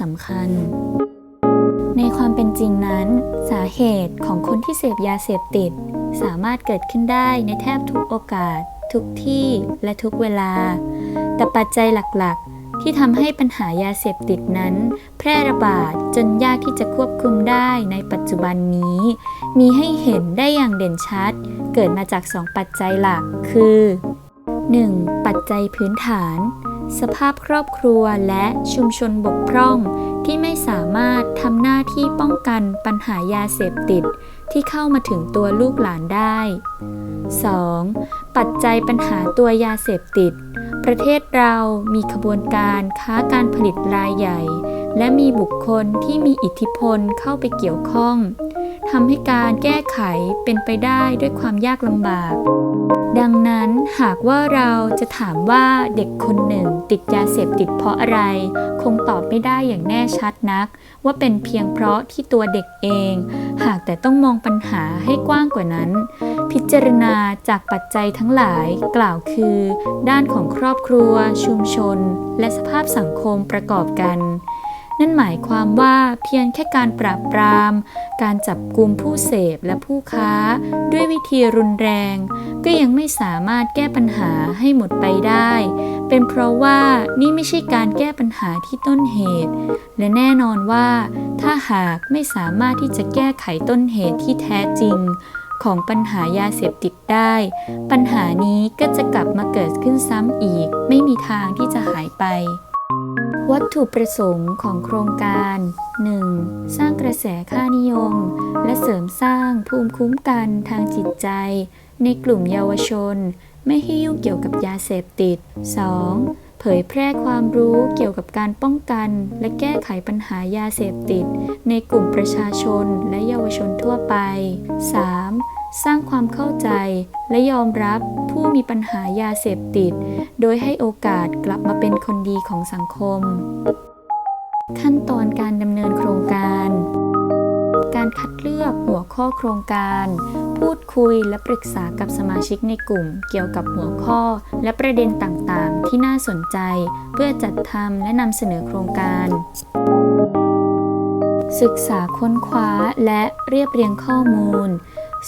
สำคัญ ในความเป็นจริงนั้น สาเหตุของคนที่เสพยาเสพติด สามารถเกิดขึ้นได้ในแทบทุกโอกาส ทุกที่และทุกเวลา แต่ปัจจัยหลักๆ ที่ทำให้ปัญหายาเสพติดนั้น แพร่ระบาดจนยากที่จะควบคุมได้ในปัจจุบันนี้ มีให้เห็นได้อย่างเด่นชัด เกิดมาจากสองปัจจัยหลักคือ 1. ปัจจัยพื้นฐาน สภาพครอบครัวและชุมชนบกพร่อง ที่ไม่สามารถทำหน้าที่ป้องกันปัญหายาเสพติดที่เข้ามาถึงตัวลูกหลานได้ 2. ปัจจัยปัญหาตัวยาเสพติด ประเทศเรามีขบวนการค้าการผลิตรายใหญ่ และมีบุคคลที่มีอิทธิพลเข้าไปเกี่ยวข้อง ทำให้การแก้ไขเป็นไปได้ด้วยความยากลำบาก ดังนั้นหากว่าเราจะถามว่าเด็กคนหนึ่งติดยาเสพติดเพราะอะไร คงตอบไม่ได้อย่างแน่ชัดนัก ว่าเป็นเพียงเพราะที่ตัวเด็กเอง หากแต่ต้องมองปัญหาให้กว้างกว่านั้น พิจารณาจากปัจจัยทั้งหลายกล่าวคือ ด้านของครอบครัว ชุมชน และสภาพสังคมประกอบกัน นั่นหมายความว่าเพียงแค่การปราบปราม การจับกลุ่มผู้เสพและผู้ค้า ด้วยวิธีรุนแรง ก็ยังไม่สามารถแก้ปัญหาให้หมดไปได้ เป็นเพราะว่านี่ไม่ใช่การแก้ปัญหาที่ต้นเหตุ และแน่นอนว่า ถ้าหากไม่สามารถที่จะแก้ไขต้นเหตุที่แท้จริงของปัญหายาเสพติดได้ ปัญหานี้ก็จะกลับมาเกิดขึ้นซ้ำอีก ไม่มีทางที่จะหายไป วัตถุประสงค์ของโครงการ 1. สร้างกระแสค่านิยม และเสริมสร้างภูมิคุ้มกันทางจิตใจ ในกลุ่มเยาวชน ไม่ให้ยุ่งเกี่ยวกับยาเสพติด 2. เผยแพร่ความรู้เกี่ยวกับการป้องกัน และแก้ไขปัญหายาเสพติด ในกลุ่มประชาชนและเยาวชนทั่วไป 3. สร้างความเข้าใจและยอมรับผู้มีปัญหายาเสพติด โดยให้โอกาสกลับมาเป็นคนดีของสังคม ขั้นตอนการดำเนินโครงการ การคัดเลือกหัวข้อโครงการ พูดคุยและปรึกษากับสมาชิกในกลุ่ม เกี่ยวกับหัวข้อและประเด็นต่างๆ ที่น่าสนใจ เพื่อจัดทำและนำเสนอโครงการศึกษาค้นคว้าและเรียบเรียงข้อมูล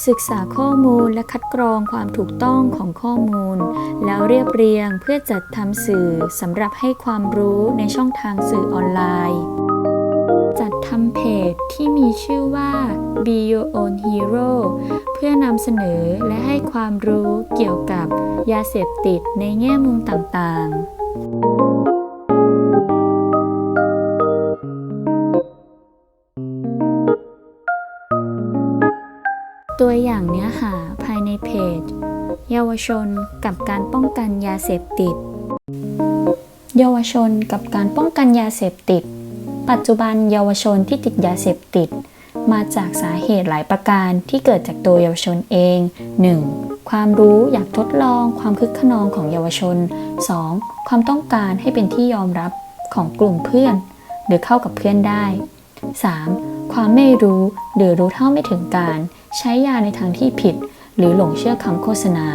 ศึกษาข้อมูลและคัดกรองความถูกต้องของข้อมูล แล้วเรียบเรียงเพื่อจัดทำสื่อสำหรับให้ความรู้ในช่องทางสื่อออนไลน์ จัดทำเพจที่มีชื่อว่า Be Your Own Hero เพื่อนำเสนอและให้ความรู้เกี่ยวกับยาเสพติดในแง่มุมต่างๆ ตัวอย่างเนื้อหาภายในเพจ เยาวชนกับการป้องกันยาเสพติด เยาวชนกับการป้องกันยาเสพติด ปัจจุบันเยาวชนที่ติดยาเสพติด มาจากสาเหตุหลายประการที่เกิดจากตัวเยาวชนเอง 1. ความรู้อยากทดลองความคึกขนองของเยาวชน 2. ความต้องการให้เป็นที่ยอมรับของกลุ่มเพื่อน หรือเข้ากับเพื่อนได้ 3. ความไม่รู้หรือรู้เท่าไม่ถึงการ ใช้ยาในทางที่ผิด หรือหลงเชื่อคำโฆษณา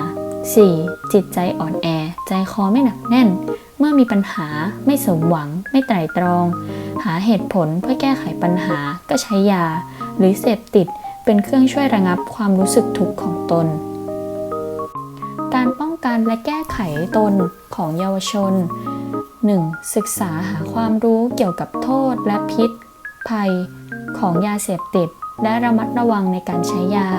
4. จิตใจอ่อนแอ ใจคอไม่หนักแน่น เมื่อมีปัญหาไม่สมหวัง ไม่ไตร่ตรอง หาเหตุผลเพื่อแก้ไขปัญหาก็ใช้ยา หรือเสพติดเป็นเครื่องช่วยระงับความรู้สึกทุกข์ของตน การป้องกันและแก้ไขตนของเยาวชน 1. ศึกษาหาความรู้เกี่ยวกับโทษและพิษ ภัยของยาเสพติด และระมัดระวังในการใช้ยา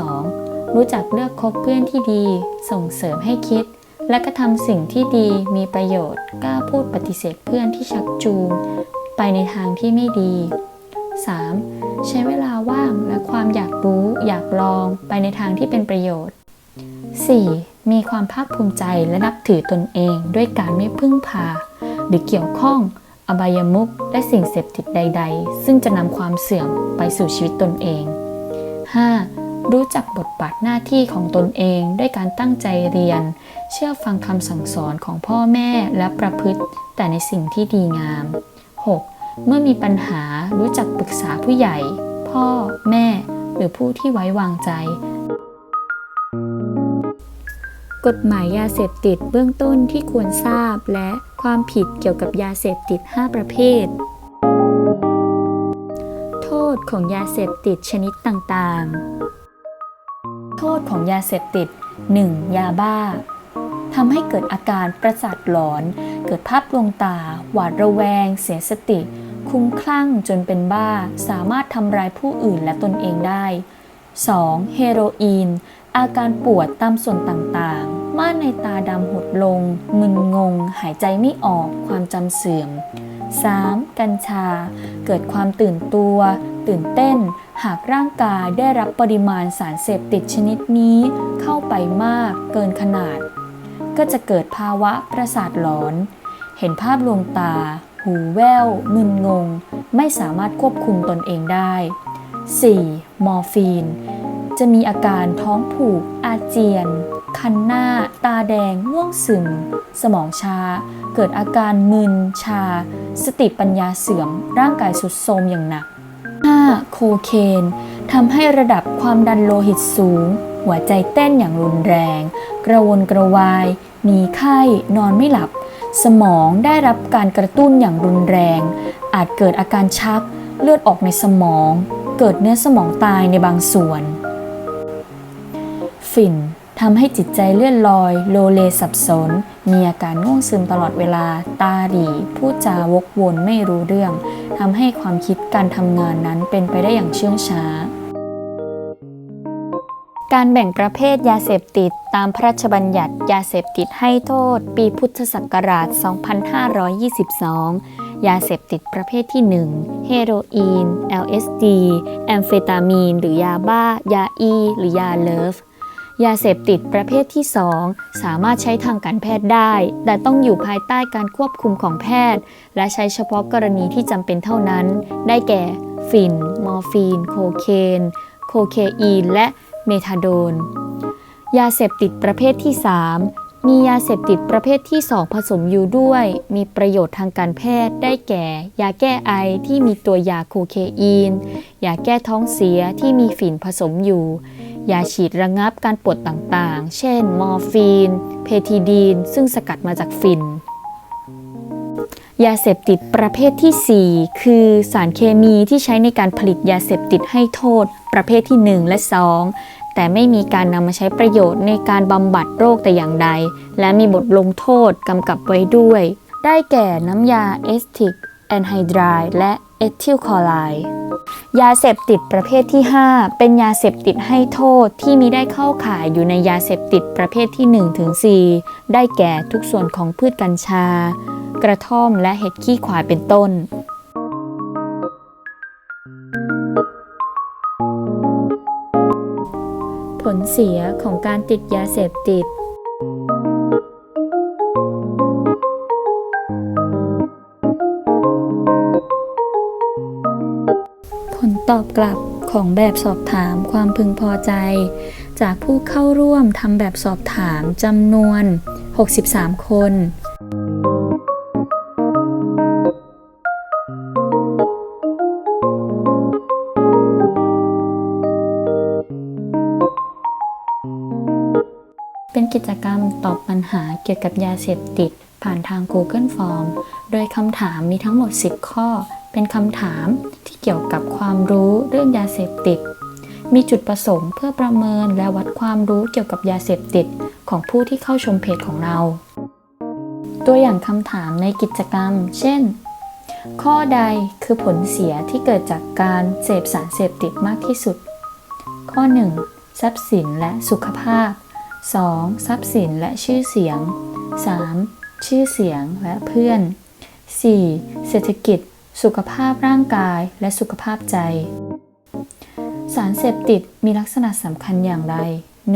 2. รู้จักเลือกคบเพื่อนที่ดี ส่งเสริมให้คิด และกระทำสิ่งที่ดีมีประโยชน์ กล้าพูดปฏิเสธเพื่อนที่ชักจูง ไปในทางที่ไม่ดี 3. ใช้เวลาว่างและความอยากรู้อยากลองไปในทางที่เป็นประโยชน์ 4. มีความภาคภูมิใจและนับถือตนเองด้วยการไม่พึ่งพา หรือเกี่ยวข้อง อบายมุขและสิ่งเสพติดใด ๆ ซึ่งจะนำความเสื่อมไปสู่ชีวิตตนเอง 5. รู้จักบทบาทหน้าที่ของตนเองด้วยการตั้งใจเรียน เชื่อฟังคำสั่งสอนของพ่อแม่และประพฤติ แต่ในสิ่งที่ดีงาม 6. เมื่อมีปัญหารู้จักปรึกษาผู้ใหญ่ พ่อ แม่ หรือผู้ที่ไว้วางใจ กฎหมายยาเสพติดเบื้องต้นที่ควรทราบและความผิดเกี่ยวกับยาเสพติด 5 ประเภท โทษของยาเสพติดชนิดต่างๆ โทษของยาเสพติด 1. ยาบ้าทำให้เกิดอาการประสาทหลอน เกิดภาพลวงตา หวาดระแวง เสียสติ คุ้มคลั่งจนเป็นบ้า สามารถทำร้ายผู้อื่นและตนเองได้ 2. เฮโรอีน อาการปวดตามส่วนต่างๆ ม่านในตาดำหดลง มึนงง หายใจไม่ออกความจำเสื่อม 3. กัญชา เกิดความตื่นตัว ตื่นเต้น หากร่างกายได้รับปริมาณสารเสพติดชนิดนี้ เข้าไปมากเกินขนาด ก็จะเกิดภาวะประสาทหลอน เห็นภาพลวงตา หูแว่วมึนงง ไม่สามารถควบคุมตนเองได้ 4. มอร์ฟีน จะมีอาการท้องผูกอาเจียน คันหน้า ตาแดงง่วงซึม สมองชา เกิดอาการมึนชา สติปัญญาเสื่อม ร่างกายสุดโทรมอย่างหนัก 5. โคเคนทำให้ระดับความดันโลหิตสูง หัวใจเต้นอย่างรุนแรง กระวนกระวาย มีไข้ นอนไม่หลับ สมองได้รับการกระตุ้นอย่างรุนแรง อาจเกิดอาการชัก เลือดออกในสมอง เกิดเนื้อสมองตายในบางส่วน ฝิ่น ทำให้จิตใจเลื่อนลอย โลเลสับสน มีอาการง่วงซึมตลอดเวลา ตาหลีพูดจาวกวนไม่รู้เรื่องทำให้ความคิดการทำงานนั้นเป็นไปได้อย่างเชื่องช้า การแบ่งประเภทยาเสพติดตามพระราชบัญญัติยาเสพติดให้โทษ ปีพุทธศักราช 2522ยาเสพติดประเภทที่ 1 เฮโรอีน LSD แอมเฟตามีน หรือยาบ้า ยาอี หรือยาเลิฟ ยาเสพติดประเภทที่ 2 สามารถใช้ทางการแพทย์ได้ แต่ต้องอยู่ภายใต้การควบคุมของแพทย์ และใช้เฉพาะกรณีที่จำเป็นเท่านั้น ได้แก่ ฝิ่น มอร์ฟีน โคเคน โคเคอีน และเมทาโดน ยาเสพติดประเภทที่ 3 มียาเสพติดประเภทที่ 2 ผสมอยู่ด้วย มีประโยชน์ทางการแพทย์ ได้แก่ ยาแก้ไอที่มีตัวยาโคเคอีน ยาแก้ท้องเสียที่มีฝิ่นผสมอยู่ ยาฉีดระงับการปวดต่างๆ เช่น มอร์ฟีน เพทิดีน ซึ่งสกัดมาจากฝิ่นยาเสพติดประเภทที่ 4 คือสารเคมีที่ใช้ในการผลิตยาเสพติดให้โทษ ประเภทที่ 1 และ 2 แต่ไม่มีการนำมาใช้ประโยชน์ในการบำบัดโรคแต่อย่างใด และมีบทลงโทษกำกับไว้ด้วย ได้แก่น้ำยาเอสติกแอนไฮดรายและ เอทิลคอไรด์ยาเสพติดประเภทที่ 5 เป็นยาเสพติดให้โทษที่มีได้เข้าข่ายอยู่ในยาเสพติดประเภทที่1ถึง4ได้แก่ทุกส่วนของพืชกัญชา กระท่อมและเห็ดขี้ขวายเป็นต้น ผลเสียของการติดยาเสพติด ตอบกลับของแบบสอบถามความพึงพอใจ จากผู้เข้าร่วมทำแบบสอบถามจำนวน 63 คนเป็นกิจกรรมตอบปัญหาเกี่ยวกับยาเสพติด ผ่านทาง Google Form โดยคำถามมีทั้งหมด 10 ข้อ เป็นคำถามที่เกี่ยวกับความรู้เรื่องยาเสพติด มีจุดประสงค์เพื่อประเมินและวัดความรู้เกี่ยวกับยาเสพติดของผู้ที่เข้าชมเพจของเรา ตัวอย่างคำถามในกิจกรรม เช่น ข้อใดคือผลเสียที่เกิดจากการเสพสารเสพติดมากที่สุด ข้อ 1. ทรัพย์สินและสุขภาพ 2. ทรัพย์สินและชื่อเสียง 3. ชื่อเสียงและเพื่อน 4. เศรษฐกิจ สุขภาพร่างกายและสุขภาพใจ สารเสพติดมีลักษณะสำคัญอย่างไร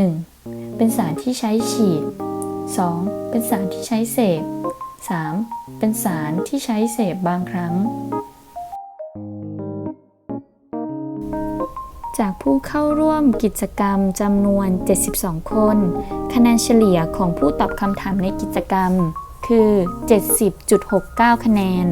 1. เป็นสารที่ใช้ฉีด 2. เป็นสารที่ใช้เสพ 3. เป็นสารที่ใช้เสพบางครั้ง จากผู้เข้าร่วมกิจกรรมจำนวน 72 คน คะแนนเฉลี่ยของผู้ตอบคำถามในกิจกรรมคือ 70.69 คะแนน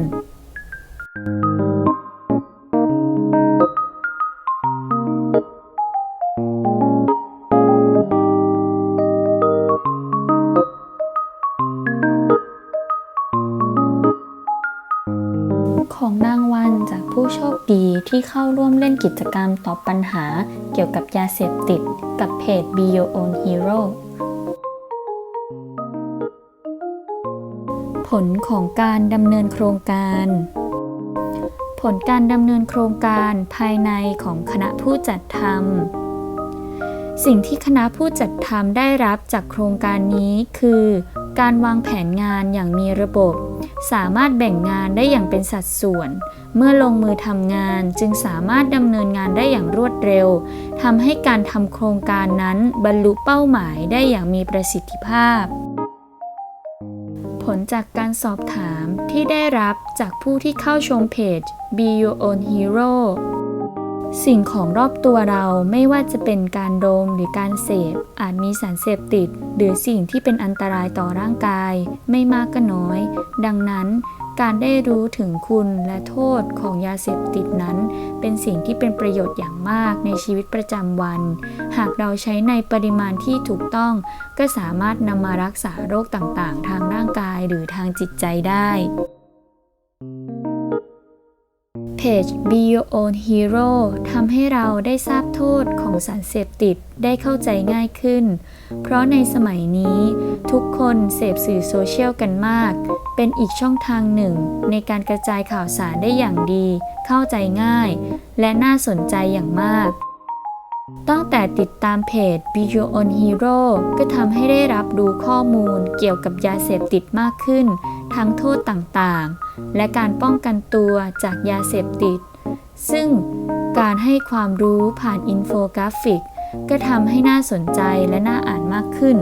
ที่เข้าร่วมเล่นกิจกรรมตอบปัญหาเกี่ยวกับยาเสพติด กับเพจ Be Your Own Hero ผลของการดำเนินโครงการ ผลการดำเนินโครงการภายในของคณะผู้จัดทำสิ่งที่คณะผู้จัดทำได้รับจากโครงการนี้คือการวางแผนงานอย่างมีระบบ สามารถแบ่งงานได้อย่างเป็นสัดส่วน เมื่อลงมือทำงานจึงสามารถดำเนินงานได้อย่างรวดเร็วทำให้การทำโครงการนั้นบรรลุเป้าหมายได้อย่างมีประสิทธิภาพ ผลจากการสอบถามที่ได้รับจากผู้ที่เข้าชมเพจ Be Your Own Hero สิ่งของรอบตัวเราไม่ว่าจะเป็นการดมหรือการเสพ อาจมีสารเสพติด หรือสิ่งที่เป็นอันตรายต่อร่างกาย ไม่มากก็น้อย ดังนั้น การได้รู้ถึงคุณและโทษของยาเสพติดนั้น เป็นสิ่งที่เป็นประโยชน์อย่างมากในชีวิตประจำวัน หากเราใช้ในปริมาณที่ถูกต้อง ก็สามารถนำมารักษาโรคต่างๆ ทางร่างกายหรือทางจิตใจได้ จ Be Your Own Hero ทำให้เราได้ทราบโทษของสารเสพติดได้เข้าใจง่ายขึ้น เพราะในสมัยนี้ทุกคนเสพสื่อโซเชียลกันมาก เป็นอีกช่องทางหนึ่ง ในการกระจายข่าวสารได้อย่างดี เข้าใจง่าย และน่าสนใจอย่างมากตั้งแต่ติดตามเพจ Be Your Own Hero ก็ทำให้ได้รับรู้ข้อมูลเกี่ยวกับยาเสพติดมากขึ้น ทั้งโทษต่างๆ และการป้องกันตัวจากยาเสพติด ซึ่งการให้ความรู้ผ่านอินโฟกราฟิก ก็ทำให้น่าสนใจและน่าอ่านมากขึ้น